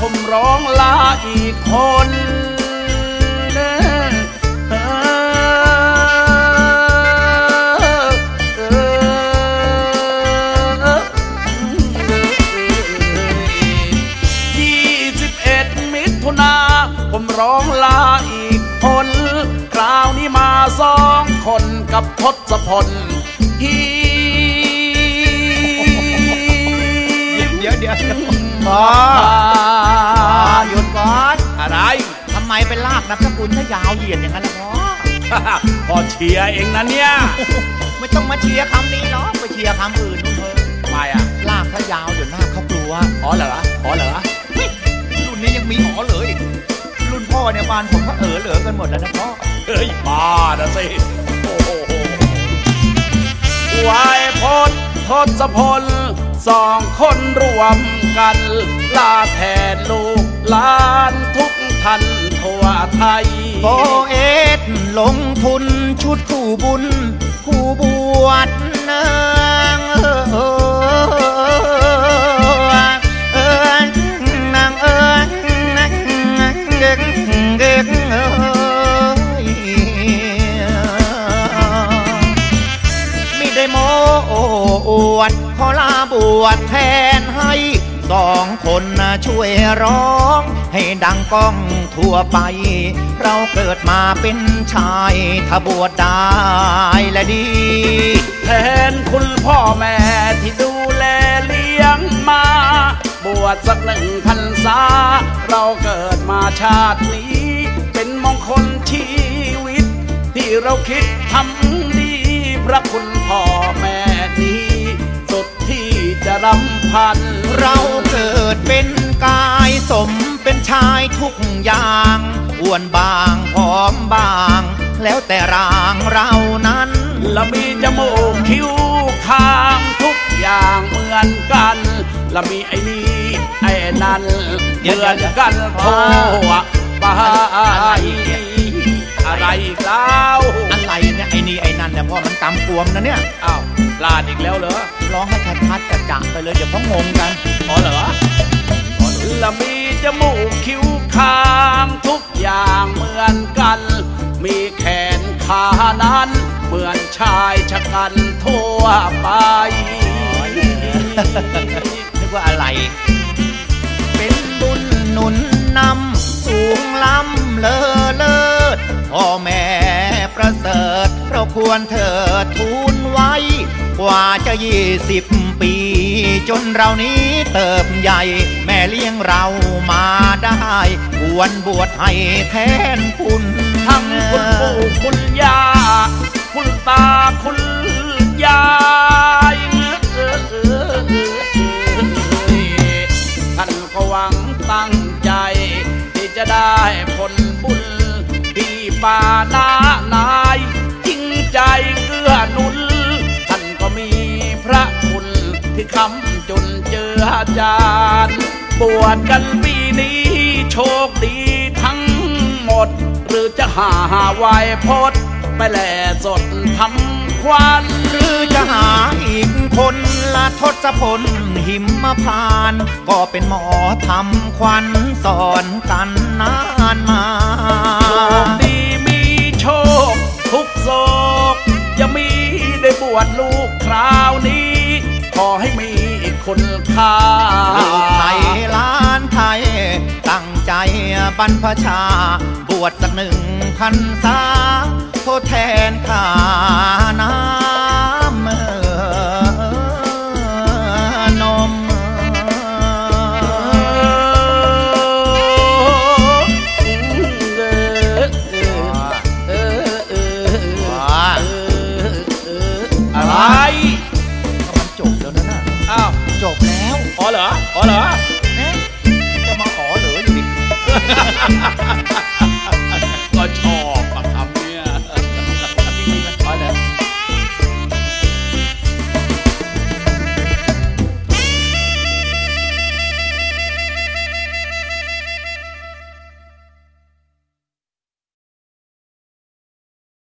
ผมร้องลาอีกคนเด้อเออยี่สิบเอ็ดมิถุนาผมร้องลาอีกคนคราวนี้มาสองคนกับทศพลฮี พ่อหยุดก่อนอะไรทำไมเป็นลากนามสกุลถ้ายาวเหยียดอย่างนั้นล่ะพ่อพ่อเชียร์เองนะเนี่ยไม่ต้องมาเชียร์คำนี้หรอกไปเชียร์คำอื่นนู่นเถอะไม่อะลากถ้ายาวเดี๋ยวหน้าเขากลัวอ๋อเหรออ๋อเหรอเฮ้ยรุ่นนี้ยังมีอ๋อเหลืออีกรุ่นพ่อเนี่ยบ้านผมก็เออเหลือกันหมดแล้วนะพ่อเฮ้ยบ้านะสิโอ้โห วายพจน์ทศพลสองคนรวมกัน ลาแทนลูกหลานทุกท่านทั่วไทย โปเอสลงทุนชุดคู่บุญ คู่บวชนางเออเออ วดขอลาบวชแทนให้สองคนช่วยร้อง ให้ดังก้องทั่วไป เราเกิดมาเป็นชายถ้าบวชได้และดี แทนคุณพ่อแม่ที่ดูแลเลี้ยงมา บวชสักหนึ่งพรรษา เราเกิดมาชาตินี้ เป็นมงคลชีวิต ที่เราคิดทำดีพระคุณพ่อแม่นี้ รำพัน เราเกิดเป็นกายสมเป็นชายทุกอย่างอ้วนบางผอมบาง แล้วแต่ร่างเรานั้นและมีจมูกคิ้วคางทุกอย่างเหมือนกันและมีไอ้นี่ไอ้นั่นเหมือนกันทั่วไปอะไรอีกแล้วอะไรเนี่ยไอ้นี่ไอ้นั่นเนี่ยพ่อมันกำกวมนะเนี่ยอ้าว เลยเดี๋ยวเขางงกันอ๋อเหรอและมีจมูกคิ้วคางทุกอย่างเหมือนกัน มีแขนขานั้น เหมือนชายชะกันทั่วไปนึกว่าอะไร เป็นบุญหนุนนำสูงล้ำเลอเลิศพ่อแม่ประเสริฐเราควรเถิดทูลไว้ กว่าจะยี่สิบปี จนเรานี้เติบใหญ่ แม่เลี้ยงเรามาได้ควรบวชให้แทนคุณทั้งคุณปู่คุณย่าคุณตาคุณยายท่านก็หวังตั้งใจ ที่จะได้ผลบุญพี่ป่าหน้านายจริงใจำจนเจออาจารย์บวชกันปีนี้โชคดีทั้งหมด หรือจะหาไวยพจน์ไปแหล่สดทำควันหรือจะหาอีกคนละทศพลหิมพาน ก็เป็นหมอทำควันสอนกันนานมาโชคดีมีโชคทุกโศกจะมีได้บวชลูกคราวนี้ อให้มีอีกค่าลูกไทยล้านไทย ตั้งใจบรรพชา บวชสักหนึ่งพันษาทดแทนข้านา เหรออ๋อเหรอเอ๊ะจะมาขอเหลืออยู่ดิก็ชอ